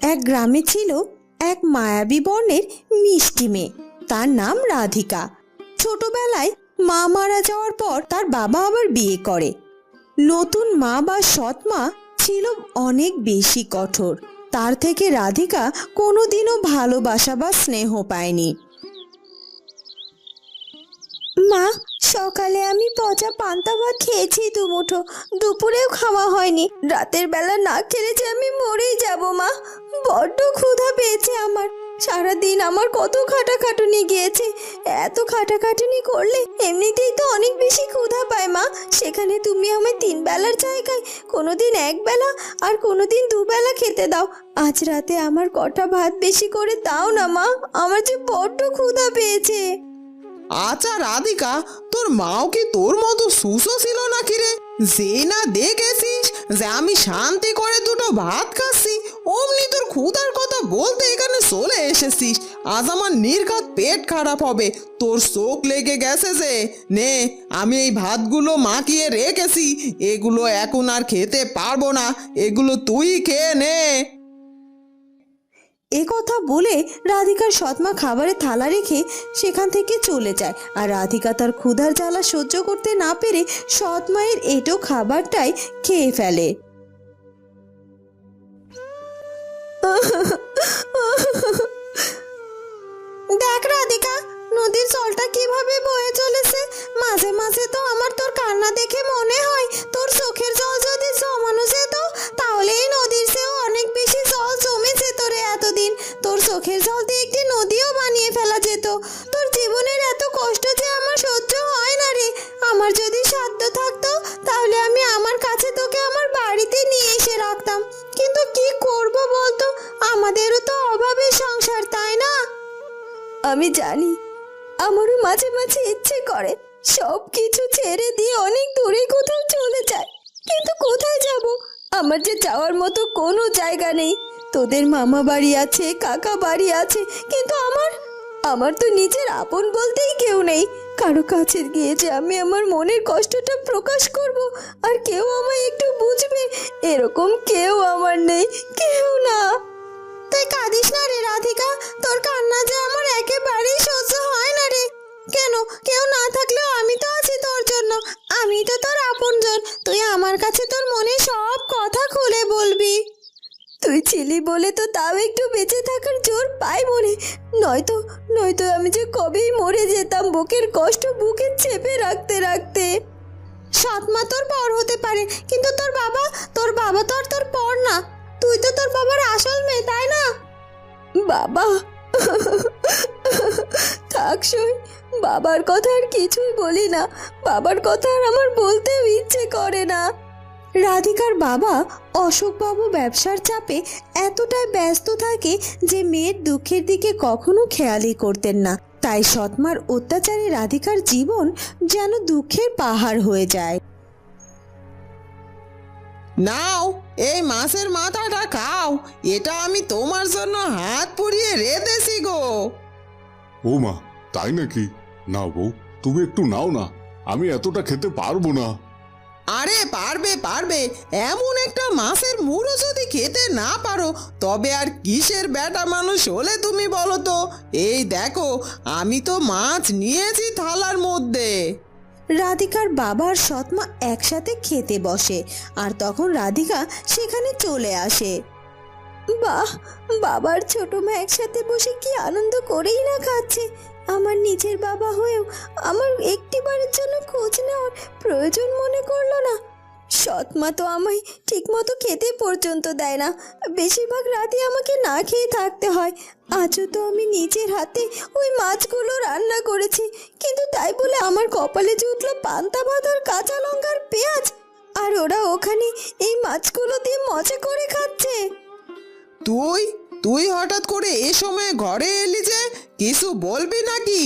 এক গ্রামে ছিল এক মায়াবী বর্ণের মিষ্টি মেয়ে। তার নাম রাধিকা। ছোটবেলায় মা মারা যাওয়ার পর তার বাবা আবার বিয়ে করে। নতুন মা বা সৎ মা ছিল অনেক বেশি কঠোর। তার থেকে রাধিকা কোনোদিনও ভালোবাসা বা স্নেহ পায়নি। মা, সকালে আমি পচা পান্তা ভাত খেয়েছি দুমুঠো। দুপুরেও খাওয়া হয়নি। রাতের বেলা না খেলে যে আমি মরেই যাব, মা। বড্ড ক্ষুধা পেয়েছে আমার। সারাদিন আমার কত খাটাখাটুনি গিয়েছে। এত খাটাখাটুনি করলে এমনিতেই তো অনেক বেশি ক্ষুধা পায়, মা। সেখানে তুমি আমায় তিন বেলার জায়গায় কোনোদিন এক বেলা আর কোনো কোনোদিন দুবেলা খেতে দাও। আজ রাতে আমার কটা ভাত বেশি করে দাও না, মা। আমার যে বড্ড ক্ষুধা পেয়েছে। আচ্ছা রাধিকা তোর মাও কি তোর মতো সুসো ছিল নাকি রে? যে না দেখেছিস যে আমি শান্তি করে দুটো ভাত খাচ্ছি, অমনি তোর ক্ষুধার কথা বলতে এখানে চলে এসেছিস। আজ আমার নির্ঘাত পেট খারাপ হবে, তোর চোখ লেগে গেছে যে। নে, আমি এই ভাতগুলো মাখিয়ে রেখেছি, এগুলো এখন আর খেতে পারব না, এগুলো তুই খেয়ে নে। এ কথা বলে রাধিকার সৎমা খাবারে থালা রেখে সেখান থেকে চলে যায়। আর রাধিকা তার ক্ষুধার জ্বালা সহ্য করতে না পেরে সৎ মায়ের এটো খাবারটাই খেয়ে ফেলে। দেখ রাধিকা, নদীর জলটা কীভাবে বয়ে চলেছে? মাঝে মাঝে তো আমার তোর কান্না দেখে মনে হয় তোর আমি জানি আমারও মাঝে মাঝে ইচ্ছে করে সব কিছু ছেড়ে দিয়ে অনেক দূরে কোথাও চলে যায়। কিন্তু কোথায় যাব? আমার যে যাওয়ার মতো কোনো জায়গা নেই। তোদের মামা বাড়ি আছে, কাকা বাড়ি আছে, কিন্তু আমার আমার তো নিজের আপন বলতেই কেউ নেই। কারও কাছে গিয়ে যে আমি আমার মনের কষ্টটা প্রকাশ করব, আর কেউ আমায় একটু বুঝবে, এরকম কেউ আমার নেই, কেউ না। তুই কাঁদিস না রে রাধিকা, তোর কান্না যে আমার কেন? কেউ না থাকলেও আমি তো আছি তোর জন্য। আমি তো তোর আপনজন। তুই আমার কাছে তোর মনে সব কথা খুলে বলবি। তুই ছিলি বলে তো তাও একটু বেঁচে থাকার জোর পাই মনে। নয়তো নয়তো আমি যে কবেই মরে যেতাম বুকের কষ্ট বুকে চেপে রাখতে রাখতে। সৎমা তোর পর হতে পারে, কিন্তু তোর বাবা তোর বাবা তো আর তোর পর না। তুই তো তোর বাবার আসল মেয়ে, তাই না? বাবা। থাক সই বাবার কথা আর কিছুই বলি না। বাবার কথা আর আমার বলতেও ইচ্ছে করে না। রাধিকার বাবা অশোকবাবু ব্যবসার চাপে এতটাই ব্যস্ত থাকে যে মেয়ের দুঃখের দিকে কখনো খেয়ালই করতেন না। তাই সৎমার অত্যাচারে রাধিকার জীবন যেন দুঃখের পাহাড় হয়ে যায়। নাও এই মাছের মাথাটা খাও। এটা আমি তোমার জন্য হাত পুড়িয়ে রেঁধেছি গো। ও মা তাই নাকি? না বউ তুমি একটু নাও না। আমি এতটা খেতে পারব না। আরে পারবে পারবে। এমন একটা মাছের মুড়ো যদি খেতে না পারো তবে আর কিসের বেটা মানুষ হলে তুমি বলো তো? এই দেখো আমি তো মাছ নিয়েছি থালার মধ্যে। রাধিকার বাবার সৎমা একসাথে খেতে বসে আর তখন রাধিকা সেখানে চলে আসে। বাহ বাবার ছোট মা একসাথে বসে কি আনন্দ করেই না খাচ্ছে। আমার নিজের বাবা হয়েও আমার একটি একটিবারের জন্য খোঁজ নেওয়ার প্রয়োজন মনে করল না। সৎমা তো আমায় ঠিকমতো খেতে পর্যন্ত দেয় না। বেশিরভাগ রাতে আমাকে না খেয়ে থাকতে হয়। আজও তো আমি নিজের হাতে ওই মাছগুলো রান্না করেছি। কিন্তু তাই বলে আমার কপালে জুটলো পান্তা ভাত আর কাঁচা লঙ্কার পেঁয়াজ, আর ওরা ওখানে এই মাছগুলো দিয়ে মজা করে খাচ্ছে। তুই? তুই হঠাৎ করে এ সময় ঘরে এলি যে কিছু বলবি নাকি?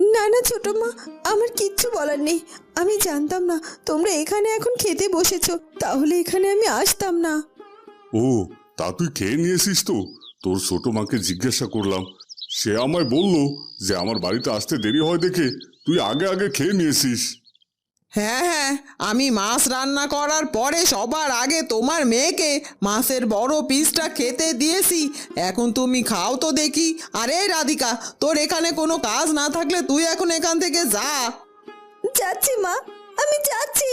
না না ছোট মা আমার কিচ্ছু বলার নেই। আমি জানতাম না তোমরা এখানে এখন খেতে বসেছো তাহলে এখানে আমি আসতাম না। ও তা তুই খেয়ে নিয়েছিস তো? তোর ছোট মাকে জিজ্ঞাসা করলাম। সে আমায় বলল যে আমার বাড়িতে আসতে দেরি হয় দেখে তুই আগে আগে খেয়ে নিয়েছিস। হ্যাঁ হ্যাঁ আমি মাছ রান্না করার পরে সবার আগে তোমার মেয়েকে মাছের বড় পিসটা খেতে দিয়েছি। এখন তুমি খাও তো দেখি। আরে রাধিকা, তোর এখানে কোনো কাজ না থাকলে তুই এখন এখান থেকে যা। যাচ্ছি মা, আমি যাচ্ছি।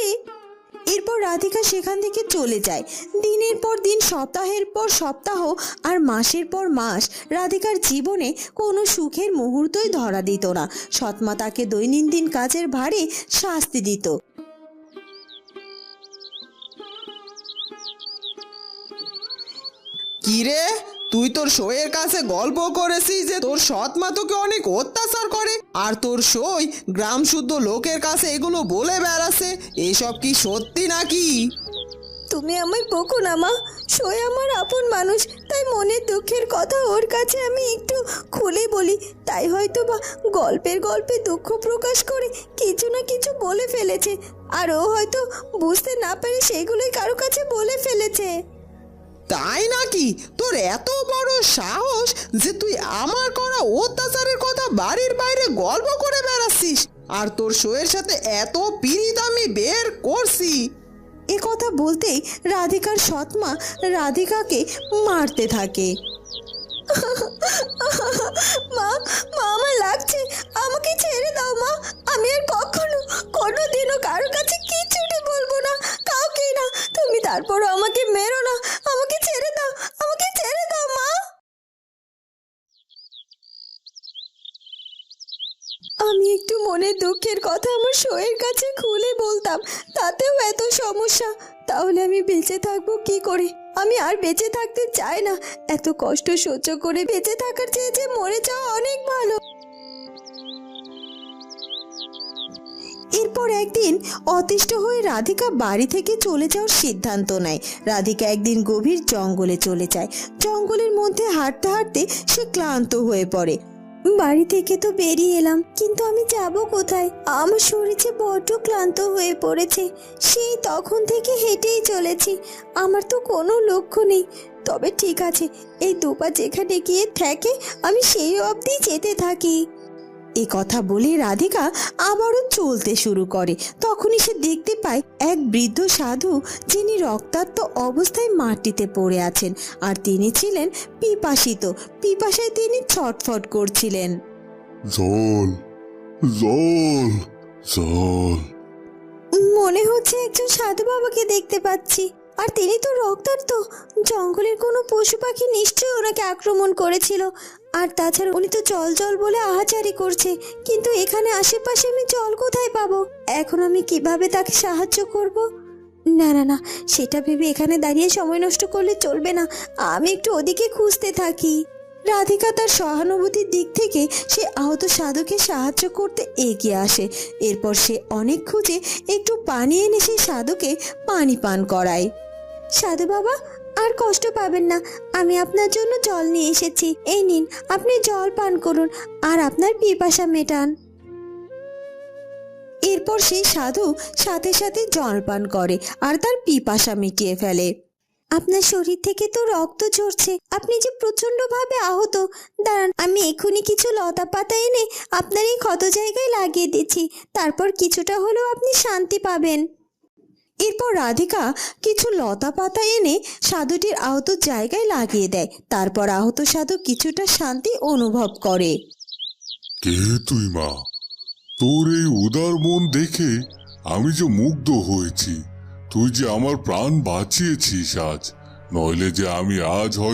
এরপর রাধিকা সেখান থেকে চলে যায়। দিনের পর দিন, সপ্তাহের পর সপ্তাহ আর মাসের পর মাস রাধিকার জীবনে কোনো সুখের মুহূর্তই ধরা দিত না। সৎমা তাকে দৈনন্দিন কাজের ভারে শাস্তি দিত। কিরে তুই তোর শোয়ের কাছে গল্প করেছিস যে তোর সৎ মা তোকে অনেক অত্যাচার করে, আর তোর সই গ্রাম শুদ্ধ লোকের কাছে এগুলো বলে বেড়াচ্ছে। এসব কি সত্যি নাকি? তুমি আমায় বকো না, মা। সই আমার আপন মানুষ, তাই মনের দুঃখের কথা ওর কাছে আমি একটু খুলে বলি। তাই হয়তো বা গল্পের গল্পে দুঃখ প্রকাশ করে কিছু না কিছু বলে ফেলেছে, আর ও হয়তো বুঝতে না পেরে সেগুলোই কারও কাছে বলে ফেলেছে। তাই নাকি? তোর এত বড় সাহস যে তুই আমার করা অত্যাচারের কথা বাড়ির বাইরে গল্প করে বেড়াচ্ছিস আর তোর শোয়ের সাথে এত পিরিত আমি বের করছি। এ কথা বলতেই রাধিকার সৎমা রাধিকাকে মারতে থাকে। মা মা আমার লাগছে। আমাকে ছেড়ে দাও, মা। আমি আর কখনো কোনো দিনও কারও কাছে কিছুটি বলব না কাউকে না। তুমি তারপরও আমাকে মেরো না আমাকে ছেড়ে দাও আমাকে ছেড়ে দাও মা আমি একটু মনের দুঃখের কথা আমার শোয়ের কাছে খুলে বলতাম, তাতেও এত সমস্যা। তাহলে আমি বেঁচে থাকব কি করে? আমি আর বেঁচে থাকতে চাই না। এত কষ্ট সহ্য করে বেঁচে থাকার চেয়ে যে মরে যাওয়া অনেক ভালো। এরপর একদিন অতিষ্ঠ হয়ে রাধিকা বাড়ি থেকে চলে যাওয়ার সিদ্ধান্ত নেয়। রাধিকা একদিন গভীর জঙ্গলে চলে যায়। জঙ্গলের মধ্যে হাঁটতে হাঁটতে সে ক্লান্ত হয়ে পড়ে। বাড়ি থেকে তো বেরিয়ে এলাম, কিন্তু আমি যাব কোথায়? আমার শরীরে বড্ড ক্লান্ত হয়ে পড়েছে, সেই তখন থেকে হেঁটেই চলেছি। আমার তো কোনো লক্ষ্য নেই। তবে ঠিক আছে, এই দুপা যেখানে গিয়ে থাকে, আমি সেই অবধি যেতে থাকি। এ কথা বলে রাধিকা আবারও চলতে শুরু করে। তখনই সে দেখতে পায় এক বৃদ্ধ সাধু যিনি রক্তাক্ত অবস্থায় মাটিতে পড়ে আছেন আর তিনি ছিলেন পিপাসিত। পিপাসায় তিনি ছটফট করছিলেন। জল জল জল। মনে হচ্ছে একজন সাধু বাবাকে দেখতে পাচ্ছি। আর তিনি তো রক্তাক্ত। জঙ্গলের কোনো পশু পাখি নিশ্চয়ই ওনাকে আক্রমণ করেছিল। আর তাছাড়া উনি তো জল জল বলে আহাচারি করছে। কিন্তু এখানে আশেপাশে আমি জল কোথায় পাবো? এখন আমি কীভাবে তাকে সাহায্য করব? না না না, সেটা ভেবে এখানে দাঁড়িয়ে সময় নষ্ট করলে চলবে না। আমি একটু ওদিকে খুঁজতে থাকি। রাধিকা তার সহানুভূতির দিক থেকে সে আহত সাধুকে সাহায্য করতে এগিয়ে আসে। এরপর সে অনেক খুঁজে একটু পানি এনে সেই সাধুকে পানি পান করায়। সাধু বাবা, আর কষ্ট পাবেন না। আমি আপনার জন্য জল নিয়ে এসেছি। এই নিন, আপনি জল পান করুন, আর আপনার পিপাসা মেটান। এরপর সেই সাধু সাথে সাথে জল পান করে, আর তার পিপাসা মিটিয়ে ফেলে। আপনার শরীর থেকে তো রক্ত ঝরছে। আপনি যে প্রচণ্ড ভাবে আহত, দাঁড়ান, আমি এক্ষুনি কিছু লতা পাতা এনে আপনার এই ক্ষত জায়গায় লাগিয়ে দিচ্ছি। তারপর কিছুটা হলেও আপনি শান্তি পাবেন। এরপর রাধিকা কিছু লতা পাতা এনে সাধুটির আহত জায়গায় লাগিয়ে দেয়। তারপর আহত সাধু কিছুটা শান্তি অনুভব করে। কে তুই মা? তোর এই উদার মন দেখে আমি যে মুগ্ধ হয়েছি। তুই যে আমার প্রাণ বাঁচিয়েছিস আজ নইলে যে আমি আজ হয়